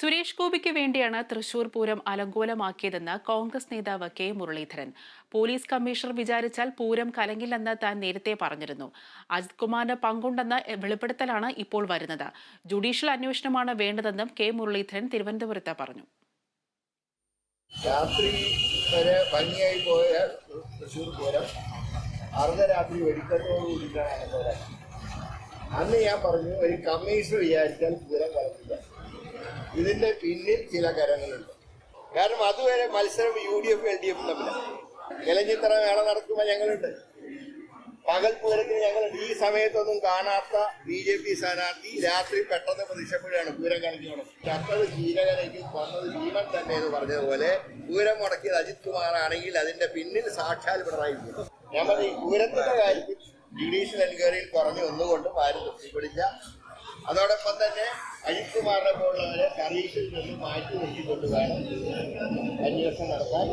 സുരേഷ് ഗോപിക്ക് വേണ്ടിയാണ് തൃശൂർ പൂരം അലങ്കോലമാക്കിയതെന്ന് കോൺഗ്രസ് നേതാവ് കെ മുരളീധരൻ. പോലീസ് കമ്മീഷണർ വിചാരിച്ചാൽ പൂരം കലങ്ങില്ലെന്ന് താൻ നേരത്തെ പറഞ്ഞിരുന്നു. അജിത് കുമാറിന് പങ്കുണ്ടെന്ന വെളിപ്പെടുത്തലാണ് ഇപ്പോൾ വരുന്നത്. ജുഡീഷ്യൽ അന്വേഷണമാണ് വേണ്ടതെന്നും കെ മുരളീധരൻ തിരുവനന്തപുരത്ത് പറഞ്ഞു. രാത്രി വരെ ഭംഗിയായി പോയ തൃശൂർ പൂരം അർദ്ധരാത്രി വെടിക്കത്തോടു കൂടിയിട്ടാണ് അലങ്കോലം അന്ന് ഞാൻ പറഞ്ഞു ഒരു കമ്മീഷണർ വിചാരിച്ചാൽ പൂരം കലക്കില്ല. ഇതിന്റെ പിന്നിൽ ചില കരങ്ങളുണ്ട്. കാരണം അതുവരെ മത്സരം U D F L D F തമ്മിലാണ് ഇലഞ്ഞിത്തറ മേള നടക്കുമ്പോൾ ഞങ്ങളുണ്ട്. പകൽ പൂരത്തിന് ഞങ്ങളുണ്ട്. ഈ സമയത്തൊന്നും കാണാത്ത ബി ജെ പി സ്ഥാനാർത്ഥി രാത്രി പെട്ടെന്ന് പ്രതീക്ഷപ്പെടുകയാണ് പൂരം കളിക്കണം ചത്തത് ചീരകരയ്ക്കും വന്നത് ഭീമൻ തന്നെ എന്ന് പറഞ്ഞതുപോലെ പൂരം മുടക്കിയത് അജിത് കുമാറാണെങ്കിൽ അതിന്റെ പിന്നിൽ സാക്ഷാൽ പിണറായി. ഞാൻ പറഞ്ഞു ഈ പൂരത്തിന്റെ കാര്യത്തിൽ ജുഡീഷ്യൽ എൻക്വയറിയിൽ കുറഞ്ഞു ഒന്നുകൊണ്ടും ആരും തൃപ്തിപ്പെടില്ല. അതോടൊപ്പം തന്നെ അജിത്കുമാറിനെ പോലുള്ളവരെ സർവീസിൽ നിന്ന് മാറ്റി നിർത്തിക്കൊണ്ട് വേണം അന്വേഷണം നടത്താൻ.